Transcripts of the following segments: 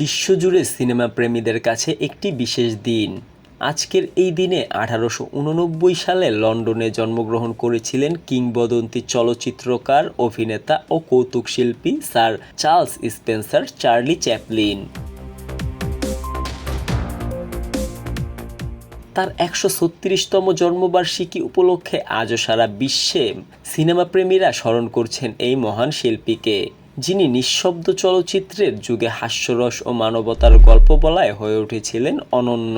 বিশ্বজুড়ে সিনেমা প্রেমীদের কাছে একটি বিশেষ দিন। আজকের এই দিনে আঠারোশো উননব্বই সালে লন্ডনে জন্মগ্রহণ করেছিলেন কিংবদন্তি চলচ্চিত্রকার, অভিনেতা ও কৌতুক শিল্পী sir Charles Spencer Charlie Chaplin. তার একশো ছত্রিশতম জন্মবার্ষিকী উপলক্ষে আজও সারা বিশ্বে সিনেমা প্রেমীরা স্মরণ করছেন এই মহান শিল্পীকে। যিনি নিঃশব্দ চলচ্চিত্রের যুগে হাস্যরস ও মানবতার গল্প বলায় হয়ে উঠেছিলেন অনন্য।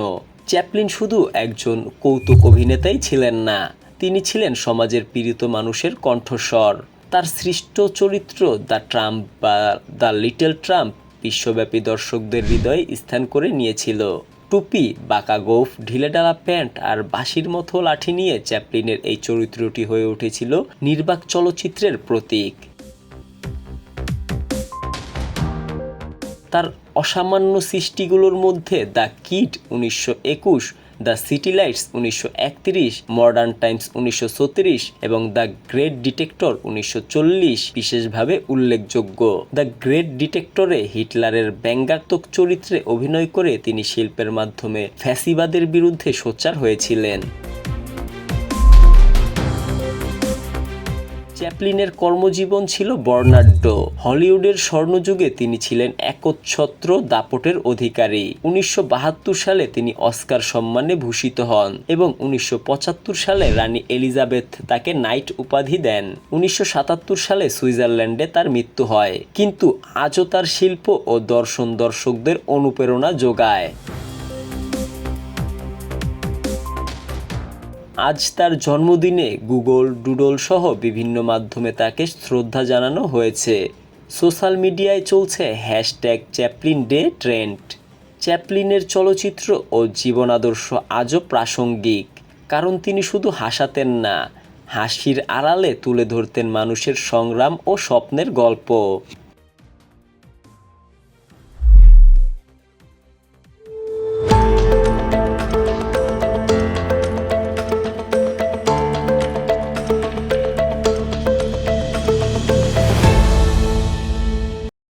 চ্যাপলিন শুধু একজন কৌতুক অভিনেতাই ছিলেন না, তিনি ছিলেন সমাজের পীড়িত মানুষের কণ্ঠস্বর। তার সৃষ্ট চরিত্র দ্য ট্রাম্প বা দ্য লিটল ট্রাম্প বিশ্বব্যাপী দর্শকদের হৃদয়ে স্থান করে নিয়েছিল। টুপি, বাঁকা গোফ ঢিলেডালা প্যান্ট আর বাঁশির মতো লাঠি নিয়ে চ্যাপলিনের এই চরিত্রটি হয়ে উঠেছিল নির্বাক চলচ্চিত্রের প্রতীক। তার অসামান্য সৃষ্টিগুলোর মধ্যে দ্য কিড উনিশশো একুশ, দ্য সিটি লাইটস উনিশশো একত্রিশ, মডার্ন টাইমস উনিশশো ছত্রিশ এবং দ্য গ্রেট ডিটেক্টর উনিশশো চল্লিশ বিশেষভাবে উল্লেখযোগ্য। দ্য গ্রেট ডিটেক্টরে হিটলারের ব্যঙ্গাত্মক চরিত্রে অভিনয় করে তিনি শিল্পের মাধ্যমে ফ্যাসিবাদের বিরুদ্ধে সোচ্চার হয়েছিলেন। চ্যাপলিনের কর্মজীবন ছিল বর্ণাঢ্য। হলিউডের স্বর্ণযুগে তিনি ছিলেন একচ্ছত্র দাপটের অধিকারী। উনিশশো বাহাত্তর সালে তিনি অস্কার সম্মানে ভূষিত হন এবং উনিশশো পঁচাত্তর সালে রানী এলিজাবেথ তাকে নাইট উপাধি দেন। উনিশশো সাতাত্তর সালে সুইজারল্যান্ডে তার মৃত্যু হয়। কিন্তু আজও তার শিল্প ও দর্শন দর্শকদের অনুপ্রেরণা যোগায়। আজ তার জন্মদিনে গুগল, ডুডল সহ বিভিন্ন মাধ্যমে তাকে শ্রদ্ধা জানানো হয়েছে। সোশ্যাল মিডিয়ায় চলছে হ্যাশট্যাগ চ্যাপলিন ডে ট্রেন্ড। চ্যাপলিনের চলচ্চিত্র ও জীবন আদর্শ আজও প্রাসঙ্গিক, কারণ তিনি শুধু হাসাতেন না, হাসির আড়ালে তুলে ধরতেন মানুষের সংগ্রাম ও স্বপ্নের গল্প।